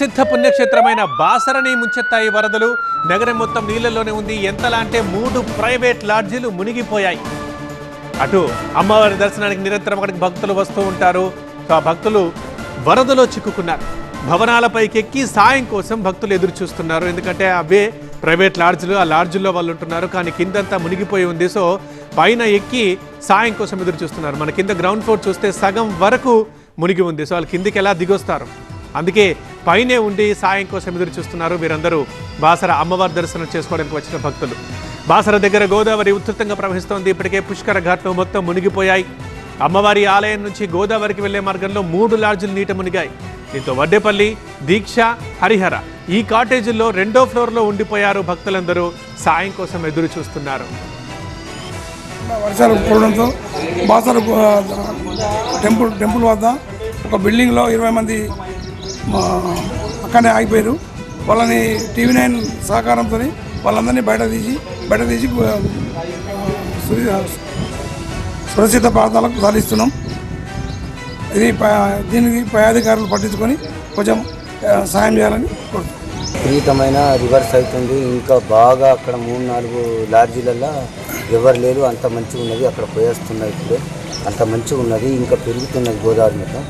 సిద్ధ పుణ్యక్షేత్రమైన బాసరని ముంచెత్తాయి వరదలు నగరం మొత్తం నీళ్ళలోనే ఉంది. ఎంతలా అంటే మూడు ప్రైవేట్ లాడ్జీలు మునిగిపోయాయి. అటు అమ్మవారి దర్శనానికి నిరంతరం అక్కడికి భక్తులు వస్తూ ఉంటారు. ఆ భక్తులు వరదలో చిక్కుకున్నారు. భవనాలపైకి ఎక్కి సాయం కోసం భక్తులు ఎదురు చూస్తున్నారు. ఎందుకంటే అవే ప్రైవేట్ లాడ్జ్లు ఆ లాడ్జ్ల్లో వాళ్ళు ఉంటున్నారు. కానీ కిందంతా మునిగిపోయి ఉంది. సో పైన ఎక్కి సాయం కోసం ఎదురు చూస్తున్నారు. మన కింద గ్రౌండ్ ఫ్లోర్ చూస్తే సగం వరకు మునిగి ఉంది. సో వాళ్ళు కిందికి ఎలా దిగొస్తారు? అందుకే పైనే ఉండి సాయం కోసం ఎదురు చూస్తున్నారు వీరందరూ. బాసర అమ్మవారి దర్శనం చేసుకోవడానికి వచ్చిన భక్తులు. బాసర దగ్గర గోదావరి ఉధృతంగా ప్రవహిస్తోంది. ఇప్పటికే పుష్కర ఘాట్లు మొత్తం మునిగిపోయాయి. అమ్మవారి ఆలయం నుంచి గోదావరికి వెళ్ళే మార్గంలో మూడు లాడ్జులు నీట మునిగాయి. దీంతో వడ్డేపల్లి దీక్ష హరిహర ఈ కాటేజీల్లో రెండో ఫ్లోర్లో ఉండిపోయారు భక్తులందరూ. సాయం కోసం ఎదురు చూస్తున్నారు. వర్షాలు కురవడంతో బాసర టెంపుల్ టెంపుల్ వద్ద ఒక బిల్డింగ్లో ఇరవై మంది అక్కడనే ఆగిపోయారు. వాళ్ళని టీవీ నైన్ సహకారంతో వాళ్ళందరినీ బయట తీసి బయట తీసి సురక్షిత ప్రాంతాలకు తరలిస్తున్నాం. ఇది దీనికి పై అధికారులు పట్టించుకొని కొంచెం సాయం చేయాలని కోరుతున్నాం. విపరీతమైన రివర్స్ అవుతుంది. ఇంకా బాగా అక్కడ మూడు నాలుగు లాడ్జీలలో ఎవరు లేరు. అంత మంచిగా ఉన్నది అక్కడ పోయేస్తున్నాయి ఇప్పుడే. అంత మంచిగా ఉన్నది ఇంకా పెరుగుతున్నది గోదావరి మొత్తం